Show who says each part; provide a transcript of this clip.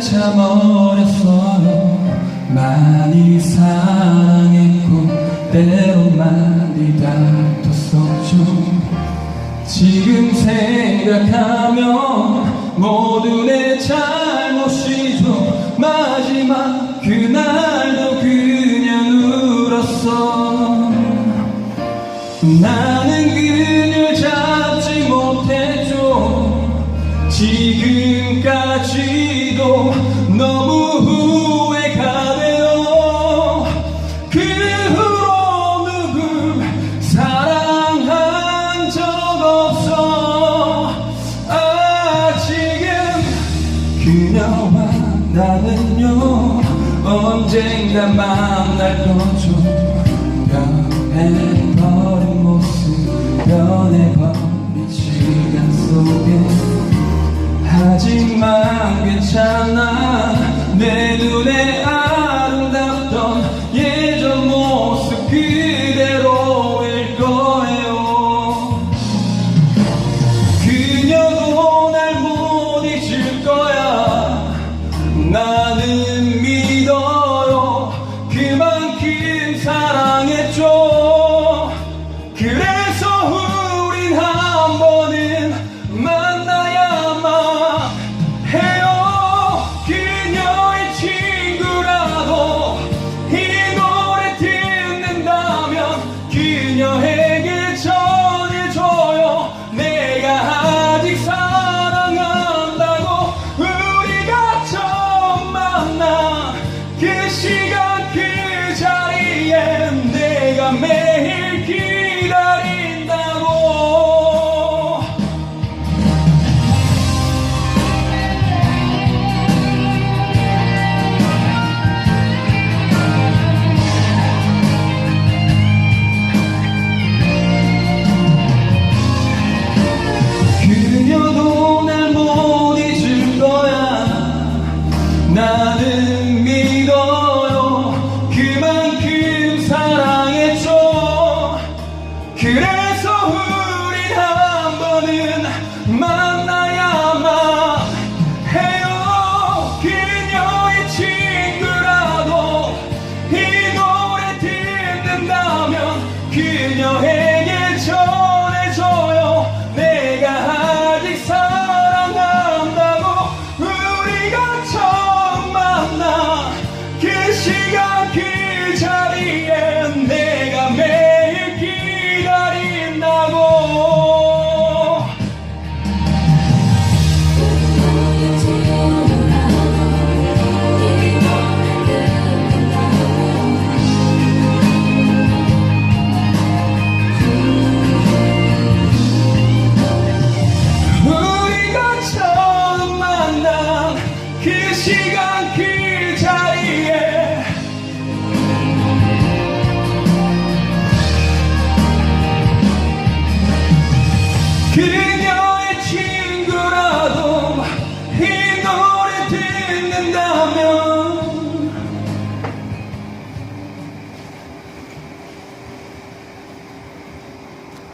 Speaker 1: 참 어렸어요. 많이 사랑했고 때론 많이 다퉜었죠. 지금 생각하면 모두 내 잘못이죠. 마지막 그날도 그냥 울었어. 나는 그녀 지금까지도 너무 후회가 돼요. 그 후로 누굴 사랑한 적 없어? 아직은 그녀와 나는요 언젠가 만날 거죠 변해 괜찮아. 내 눈에 아름답던 예전 모습 그대로일 거예요. 그녀도 날 못 잊을 거야. 나 나는 믿어 meu.